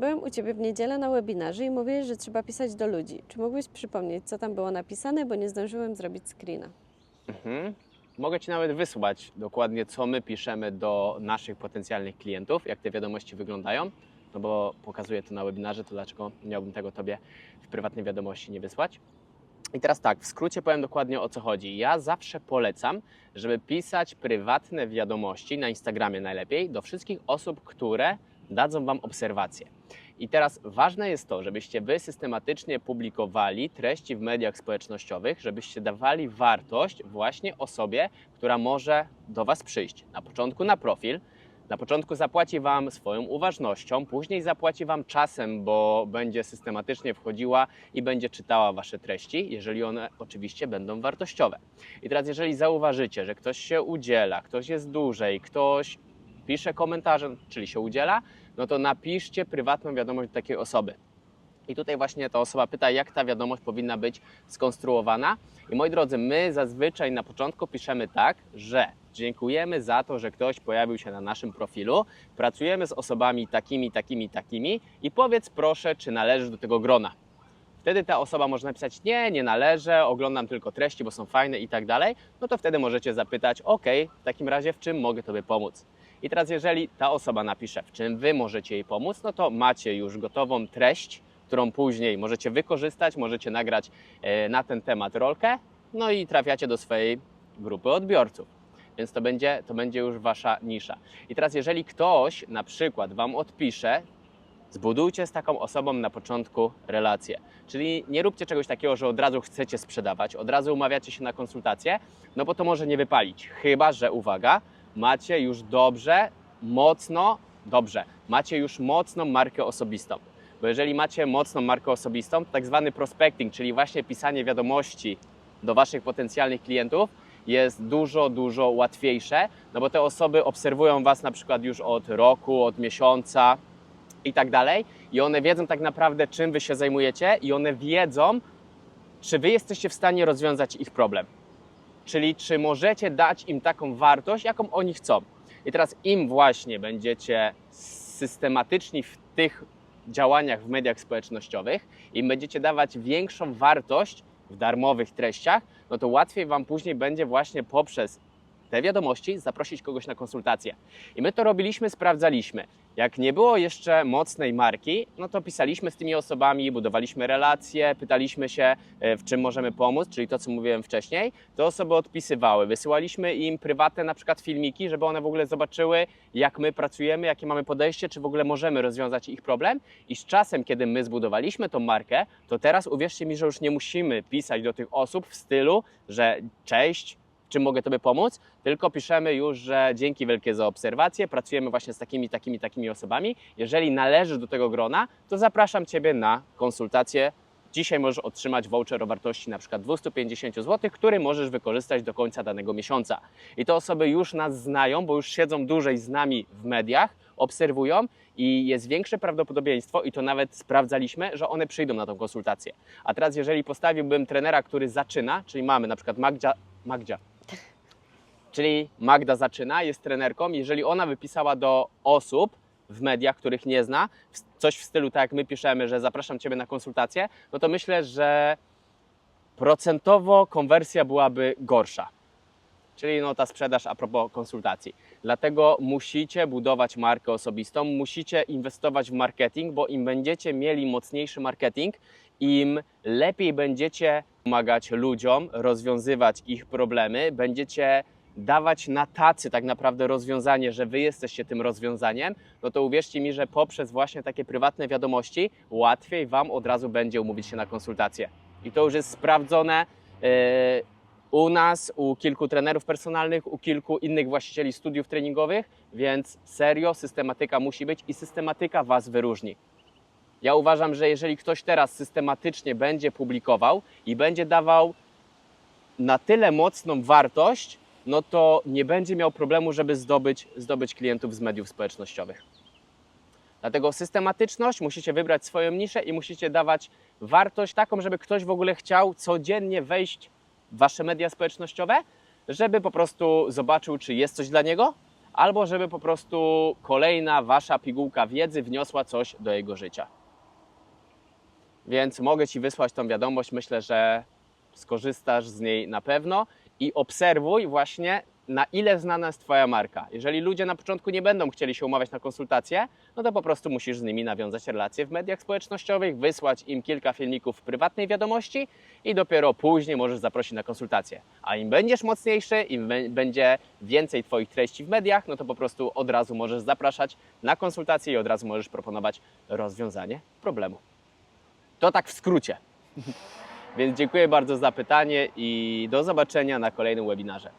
Byłem u Ciebie w niedzielę na webinarze i mówiłeś, że trzeba pisać do ludzi. Czy mógłbyś przypomnieć, co tam było napisane, bo nie zdążyłem zrobić screena? Mhm. Mogę Ci nawet wysłać dokładnie, co my piszemy do naszych potencjalnych klientów, jak te wiadomości wyglądają, no bo pokazuję to na webinarze, to dlaczego miałbym tego Tobie w prywatnej wiadomości nie wysłać? I teraz tak, w skrócie powiem dokładnie o co chodzi. Ja zawsze polecam, żeby pisać prywatne wiadomości na Instagramie najlepiej do wszystkich osób, które dadzą Wam obserwacje. I teraz ważne jest to, żebyście Wy systematycznie publikowali treści w mediach społecznościowych, żebyście dawali wartość właśnie osobie, która może do Was przyjść. Na początku na profil, na początku zapłaci Wam swoją uważnością, później zapłaci Wam czasem, bo będzie systematycznie wchodziła i będzie czytała Wasze treści, jeżeli one oczywiście będą wartościowe. I teraz, jeżeli zauważycie, że ktoś się udziela, ktoś jest dłużej, ktoś pisze komentarze, czyli się udziela, no to napiszcie prywatną wiadomość do takiej osoby. I tutaj właśnie ta osoba pyta, jak ta wiadomość powinna być skonstruowana. I moi drodzy, my zazwyczaj na początku piszemy tak, że dziękujemy za to, że ktoś pojawił się na naszym profilu, pracujemy z osobami takimi, takimi, takimi i powiedz proszę, czy należysz do tego grona. Wtedy ta osoba może napisać, nie, nie należę, oglądam tylko treści, bo są fajne i tak dalej. No to wtedy możecie zapytać, ok, w takim razie w czym mogę Tobie pomóc? I teraz, jeżeli ta osoba napisze, w czym Wy możecie jej pomóc, no to macie już gotową treść, którą później możecie wykorzystać, możecie nagrać e, na ten temat rolkę, no i trafiacie do swojej grupy odbiorców. Więc to będzie, to będzie już Wasza nisza. I teraz, jeżeli ktoś na przykład Wam odpisze, zbudujcie z taką osobą na początku relację. Czyli nie róbcie czegoś takiego, że od razu chcecie sprzedawać, od razu umawiacie się na konsultację, no bo to może nie wypalić. Chyba, że uwaga, macie już dobrze, mocno, dobrze, macie już mocną markę osobistą. Bo jeżeli macie mocną markę osobistą, tak zwany prospecting, czyli właśnie pisanie wiadomości do Waszych potencjalnych klientów, jest dużo, dużo łatwiejsze, no bo te osoby obserwują Was na przykład już od roku, od miesiąca i tak dalej, i one wiedzą tak naprawdę, czym Wy się zajmujecie, i one wiedzą, czy Wy jesteście w stanie rozwiązać ich problem. Czyli czy możecie dać im taką wartość, jaką oni chcą. I teraz im właśnie będziecie systematyczni w tych działaniach w mediach społecznościowych, im będziecie dawać większą wartość w darmowych treściach, no to łatwiej Wam później będzie właśnie poprzez te wiadomości zaprosić kogoś na konsultację. I my to robiliśmy, sprawdzaliśmy. Jak nie było jeszcze mocnej marki, no to pisaliśmy z tymi osobami, budowaliśmy relacje, pytaliśmy się, e, w czym możemy pomóc, czyli to, co mówiłem wcześniej. Te osoby odpisywały. Wysyłaliśmy im prywatne na przykład filmiki, żeby one w ogóle zobaczyły, jak my pracujemy, jakie mamy podejście, czy w ogóle możemy rozwiązać ich problem. I z czasem, kiedy my zbudowaliśmy tą markę, to teraz uwierzcie mi, że już nie musimy pisać do tych osób w stylu, że cześć, czym mogę Tobie pomóc, tylko piszemy już, że dzięki wielkie za obserwację, pracujemy właśnie z takimi, takimi, takimi osobami. Jeżeli należysz do tego grona, to zapraszam Ciebie na konsultację. Dzisiaj możesz otrzymać voucher o wartości przykład 250 zł, który możesz wykorzystać do końca danego miesiąca. I te osoby już nas znają, bo już siedzą dłużej z nami w mediach, obserwują i jest większe prawdopodobieństwo, i to nawet sprawdzaliśmy, że one przyjdą na tą konsultację. A teraz, jeżeli postawiłbym trenera, który zaczyna, czyli mamy przykład Magdzia, Magdzia czyli Magda zaczyna, jest trenerką, jeżeli ona wypisała do osób w mediach, których nie zna, coś w stylu tak jak my piszemy, że zapraszam Ciebie na konsultację, no to myślę, że procentowo konwersja byłaby gorsza. Czyli no ta sprzedaż a propos konsultacji. Dlatego musicie budować markę osobistą, musicie inwestować w marketing, bo im będziecie mieli mocniejszy marketing, im lepiej będziecie pomagać ludziom, rozwiązywać ich problemy, będziecie dawać na tacy tak naprawdę rozwiązanie, że wy jesteście tym rozwiązaniem, no to uwierzcie mi, że poprzez właśnie takie prywatne wiadomości łatwiej wam od razu będzie umówić się na konsultację. I to już jest sprawdzone yy, u nas, u kilku trenerów personalnych, u kilku innych właścicieli studiów treningowych, więc serio systematyka musi być i systematyka was wyróżni. Ja uważam, że jeżeli ktoś teraz systematycznie będzie publikował i będzie dawał na tyle mocną wartość, no to nie będzie miał problemu, żeby zdobyć, zdobyć klientów z mediów społecznościowych. Dlatego systematyczność, musicie wybrać swoją niszę i musicie dawać wartość taką, żeby ktoś w ogóle chciał codziennie wejść w wasze media społecznościowe, żeby po prostu zobaczył, czy jest coś dla niego, albo żeby po prostu kolejna wasza pigułka wiedzy wniosła coś do jego życia. Więc mogę Ci wysłać tą wiadomość. Myślę, że skorzystasz z niej na pewno i obserwuj właśnie, na ile znana jest Twoja marka. Jeżeli ludzie na początku nie będą chcieli się umawiać na konsultacje, no to po prostu musisz z nimi nawiązać relacje w mediach społecznościowych, wysłać im kilka filmików w prywatnej wiadomości i dopiero później możesz zaprosić na konsultację. A im będziesz mocniejszy, im bę- będzie więcej Twoich treści w mediach, no to po prostu od razu możesz zapraszać na konsultacje i od razu możesz proponować rozwiązanie problemu. To tak w skrócie. Więc dziękuję bardzo za pytanie i do zobaczenia na kolejnym webinarze.